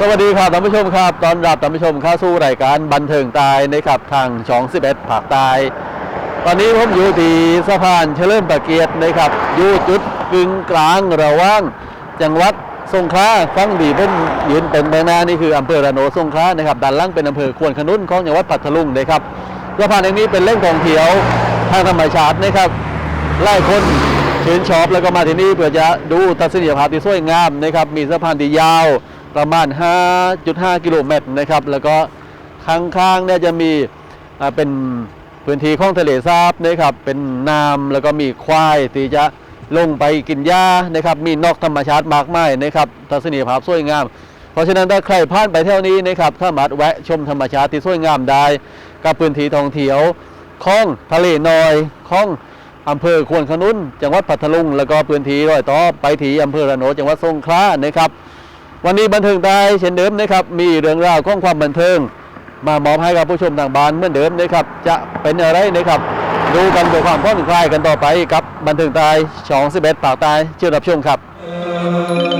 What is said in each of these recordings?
สวัสดีครับท่านผู้ชมครับ ตอนรับท่านผู้ชมเข้าสู่รายการบันเทิงตายนะครับทางช่อง 11ภาคใต้ตอนนี้ผมอยู่ที่สะพานเฉลิมพระเกียรตินะครับอยู่จุดกึ่งกลางระหว่างจังหวัดสงขลาฟังดีผมยืนเป็นไปหน้านี่คืออำเภอระโนสงขลานะครับด้านล่างเป็นอำเภอควนขนุนของจังหวัดพัทลุงนะครับสะพานแห่งนี้เป็นแหล่งท่องเที่ยวทางธรรมชาตินะครับหลายคนชื่นชอบแล้วก็มาที่นี่เพื่อจะดูทัศนียภาพที่สวยงามนะครับมีสะพานที่ยาว ประมาณ 5.5 กิโลเมตรนะครับ แล้วก็ข้างๆเนี่ยจะมีเป็นพื้นที่ของทะเลสาบนะครับ เป็นน้ำแล้วก็มีควายที่จะลงไปกินหญ้านะครับ มีนกธรรมชาติมากมายนะครับทัศนียภาพสวยงาม เพราะฉะนั้นถ้าใครผ่านไปเท่านี้นะครับสามารถแวะชมธรรมชาติที่สวยงามได้ กับพื้นที่ท่องเที่ยวของทะเลน้อยของอำเภอควนขนุน จังหวัดพัทลุง แล้วก็พื้นที่รอยต่อไปที่อำเภอระโนจังหวัดสงขลานะครับ วันนี้บันเทิงไทยเช่นเดิมนะครับมีเรื่องราวของความบันเทิง มามอบให้กับผู้ชมทางบ้านเหมือนเดิมนะครับจะเป็นอะไรนะครับดูกันด้วยความผ่อนคลายกันต่อไปกับบันเทิงไทยช่อง11ปากตายเชิญรับชมครับ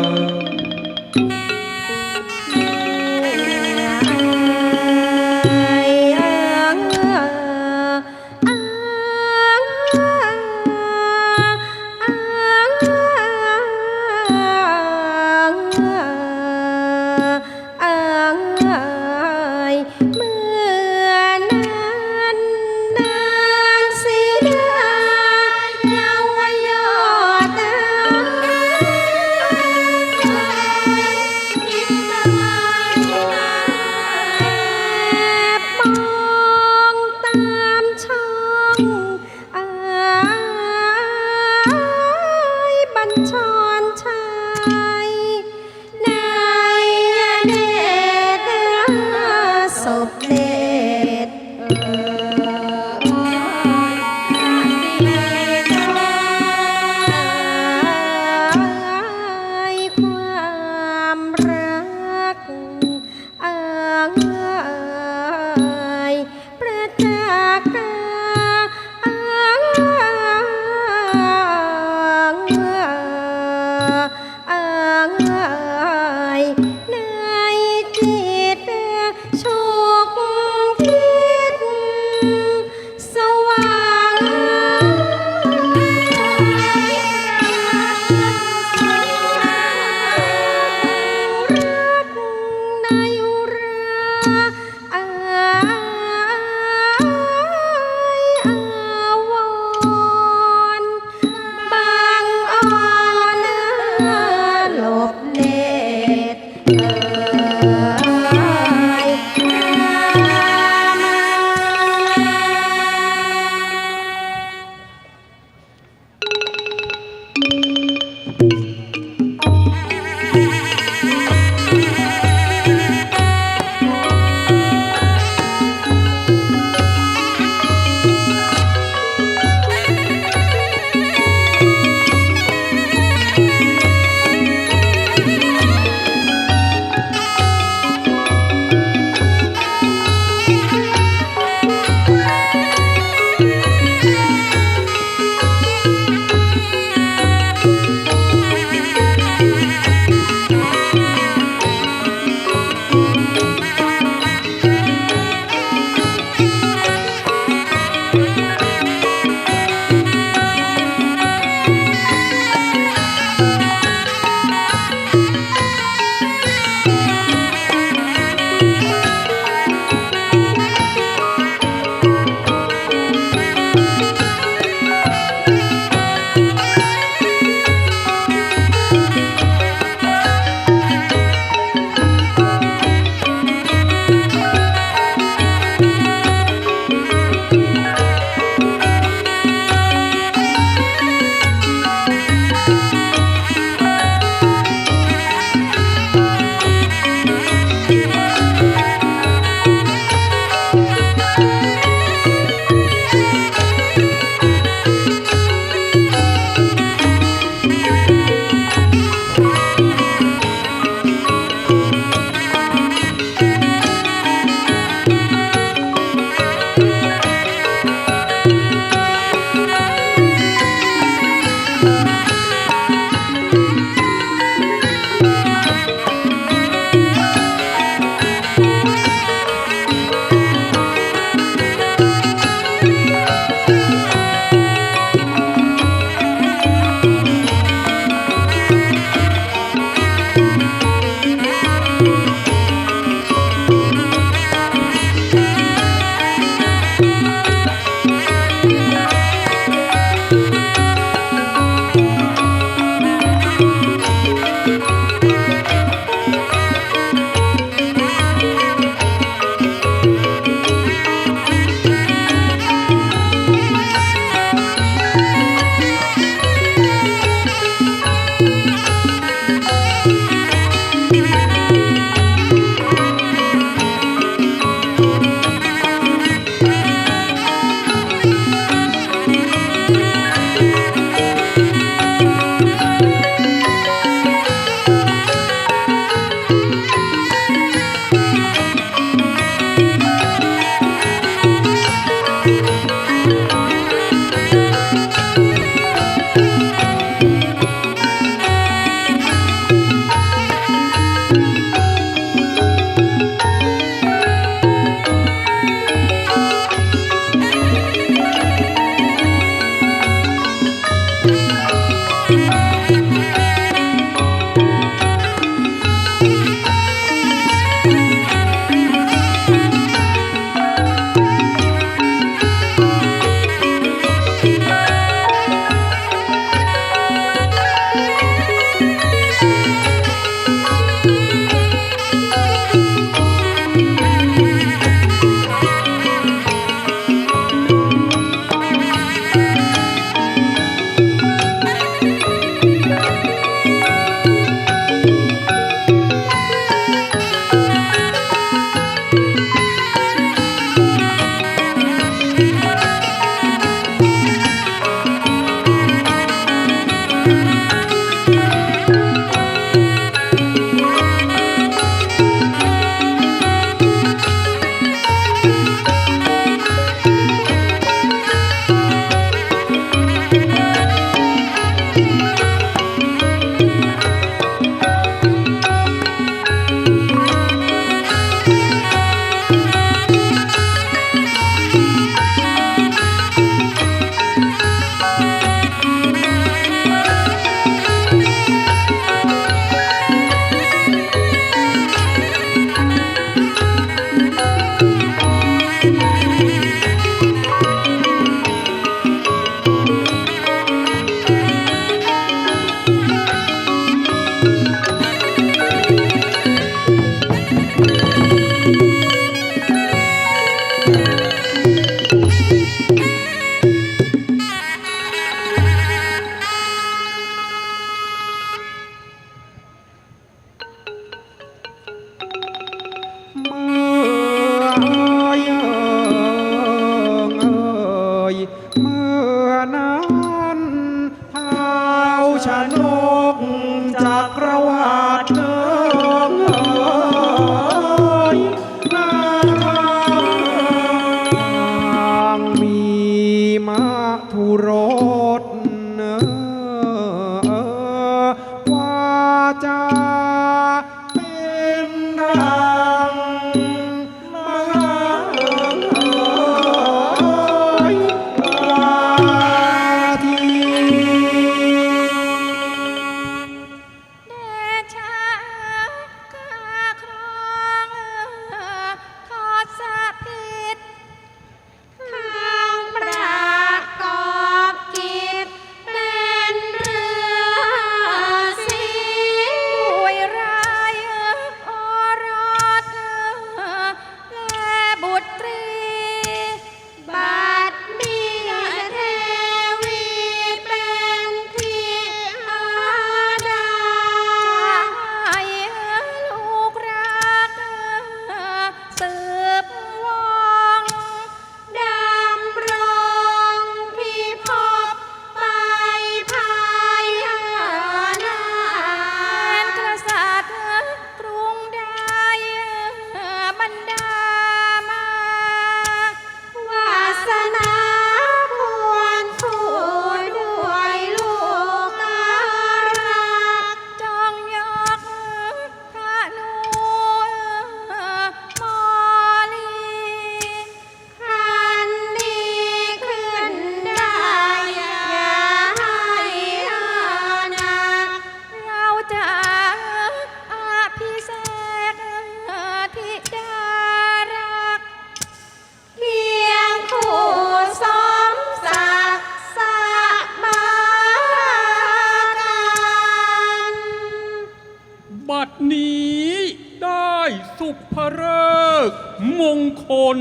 งคล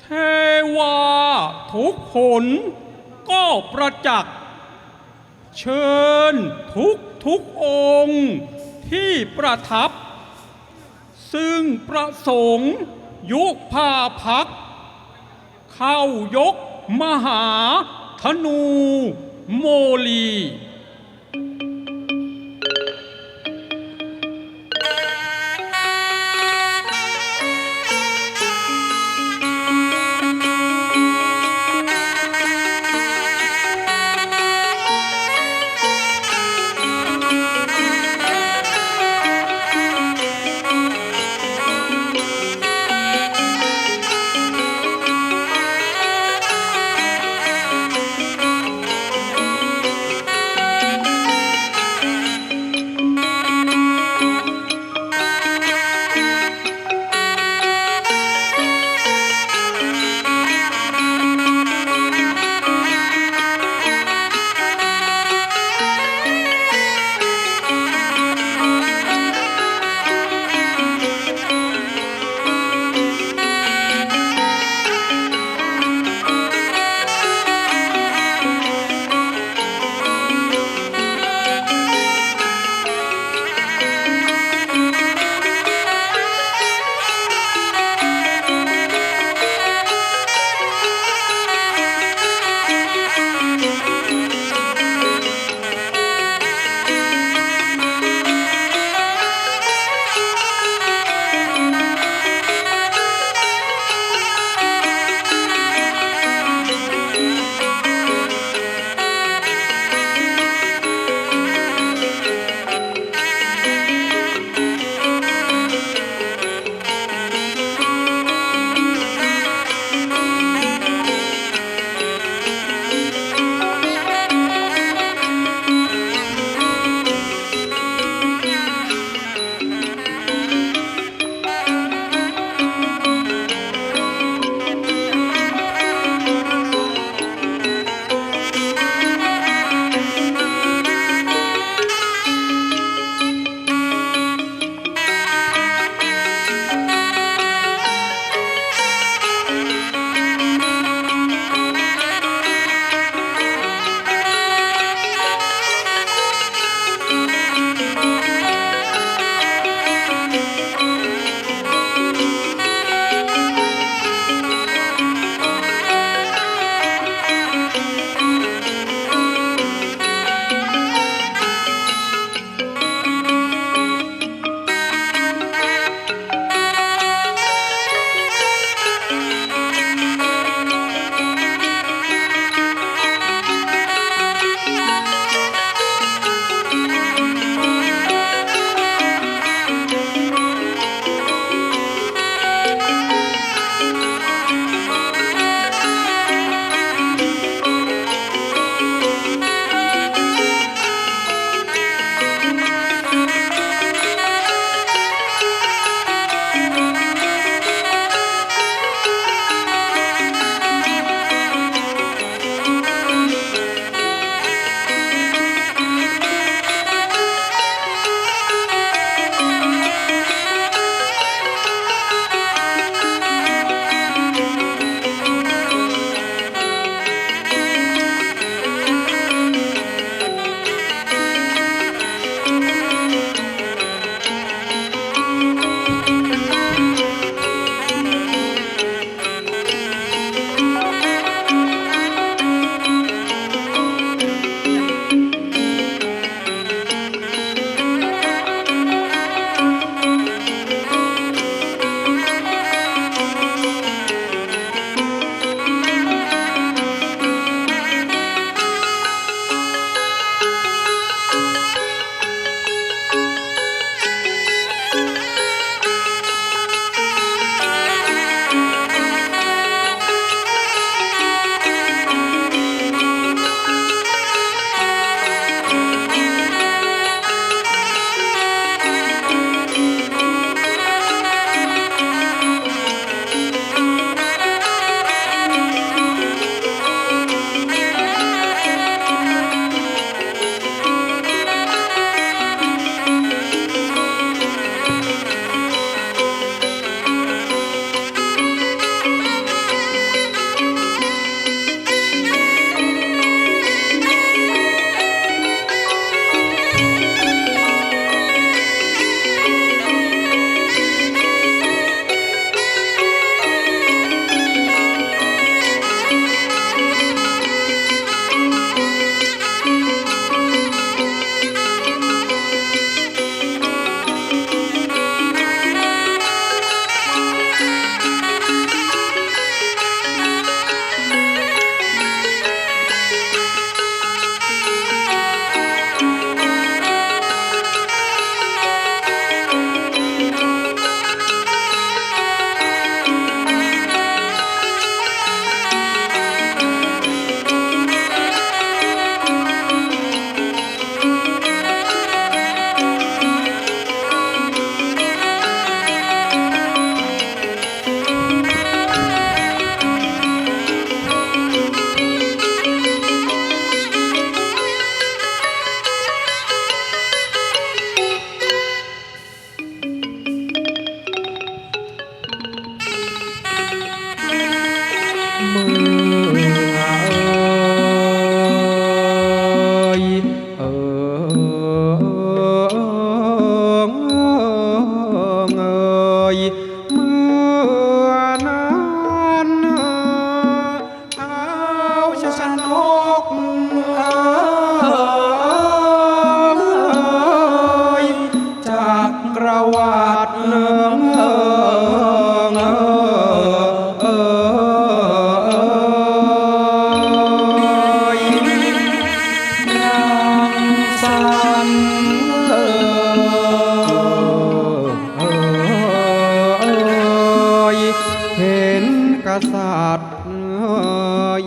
เทวาทุกผลก็ประจักษ์เชิญทุกทุกองค์ที่ประทับ ซึ่งประสงค์ยุพาพัก เข้ายกมหาธนูโมลี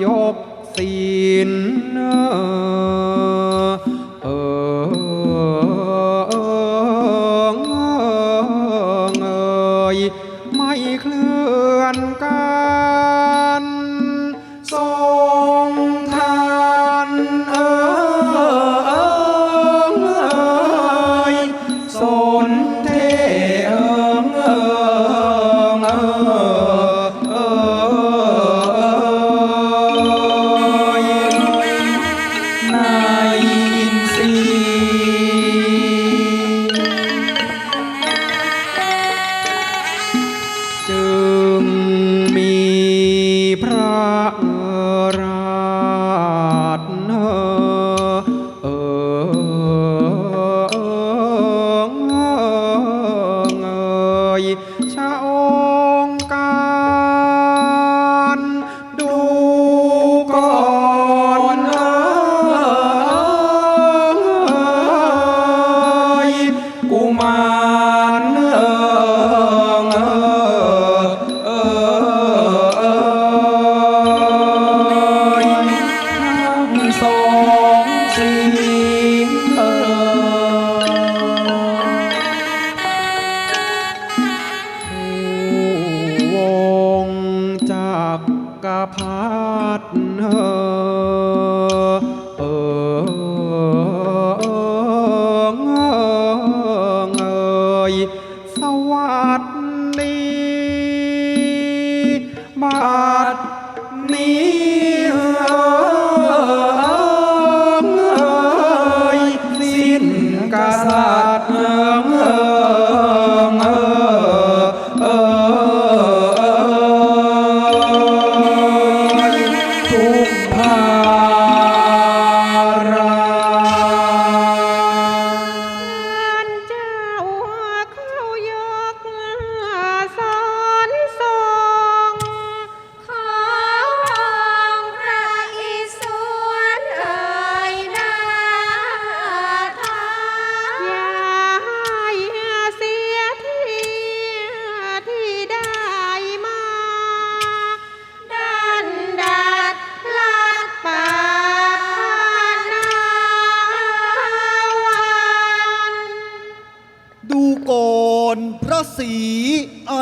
ยบศีล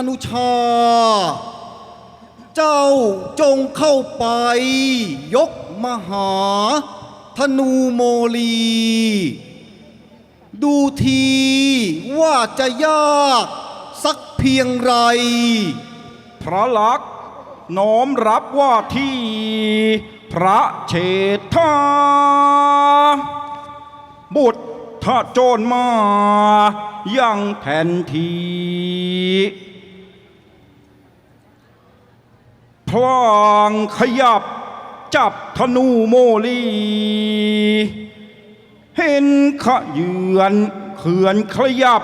นุชา เจ้าจงเข้าไป ยกมหา ธนูโมลี ดูทีว่าจะยากสักเพียงไร พระลักษณ์น้อมรับว่าที่ พระเชษฐาบุตรถ้าโจรมา ยังแทนที พลางขยับจับธนูโมลี เห็นขะเยือนเขื่อนขยับ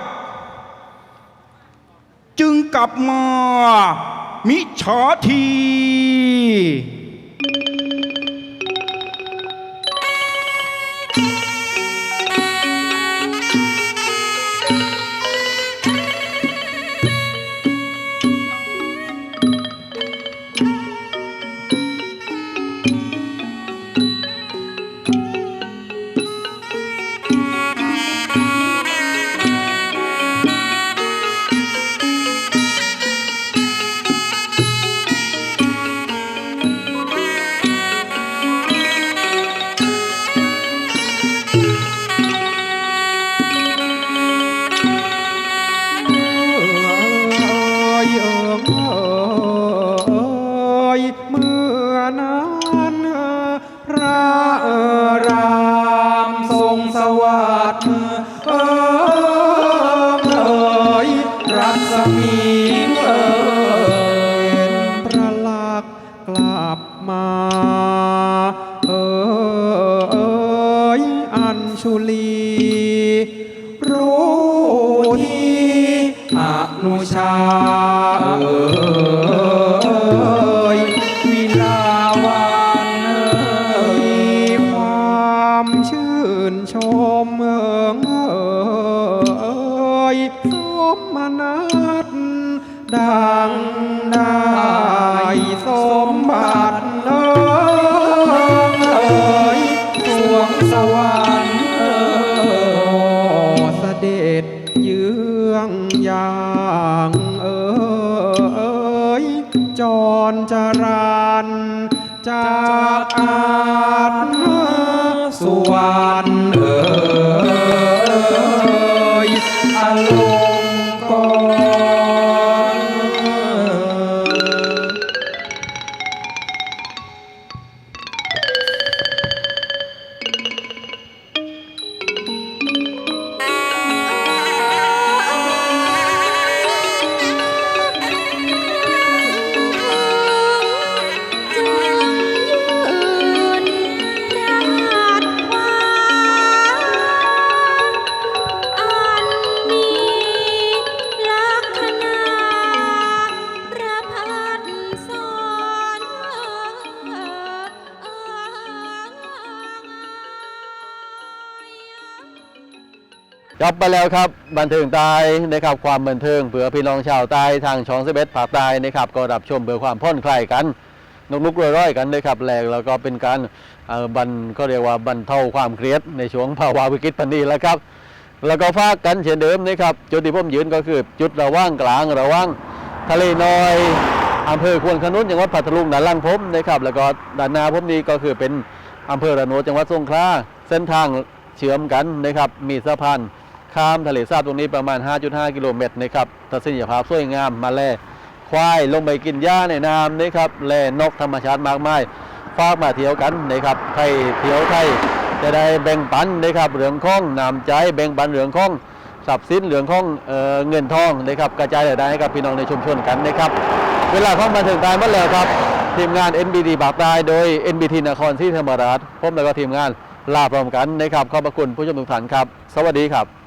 จึงกลับมา มิชาที นชมเอ่ยสมนัตดังได้สมบัติเอ่ยสวงสวรรค์เอ่ยเสด็จเยืองอย่างเอ่ยจรจรันจากอาจสุวรร กลับมาแล้วครับบันเทิงใตายนะครับความบันเทิงเผื่อพี่น้องชาวใต้ทางช่องสิบเอ็ดภาคใต้นะครับก็รับชมเพื่อความผ่อนคลายกันนกนุกร้อยๆกันนะครับแรกแล้วก็เป็นการเออบันก็เรียกว่าบรรเทาความเครียดในช่วงภาวะวิกฤตพันนี้แล้วครับ แล้วก็ฝากกันเช่นเดิมนะครับจุดที่ผมยืนก็คือจุดระว่างกลางระว่างทะเลน้อยอำเภอควนขนุนจังหวัดพัทลุงด้านล่างผมนะครับแล้วก็ด้านหน้าผมนี้ก็คือเป็นอำเภอระโนจังหวัดสงขลาเส้นทางเชื่อมกันนะครับมีสะพาน ข้ามทะเลสาบตรงนี้ประมาณ 5.5 กิโลเมตรนะครับทัศนียภาพสวยงามมาแล่ควายลงไปกินหญ้าในน้ำนะครับแล่นกธรรมชาติมากมายฝากมาเที่ยวกันนะครับไทยเที่ยวไทยจะได้แบ่งปันนะครับเรื่องข้องน้ำใจแบ่งปันเรื่องข้องทรัพย์สินเรื่องข้องเออเงินทองนะครับกระจายรายได้ให้กับพี่น้องในชุมชนกันนะครับเวลาข้ามาถึงตายหมดแล้วครับ ทีมงาน NBT ปากตายโดย NBT นครศรีธรรมราชผมแล้วก็ทีมงานลาพร้อมกันนะครับขอบพระคุณผู้ชมทุกท่านครับ สวัสดีครับ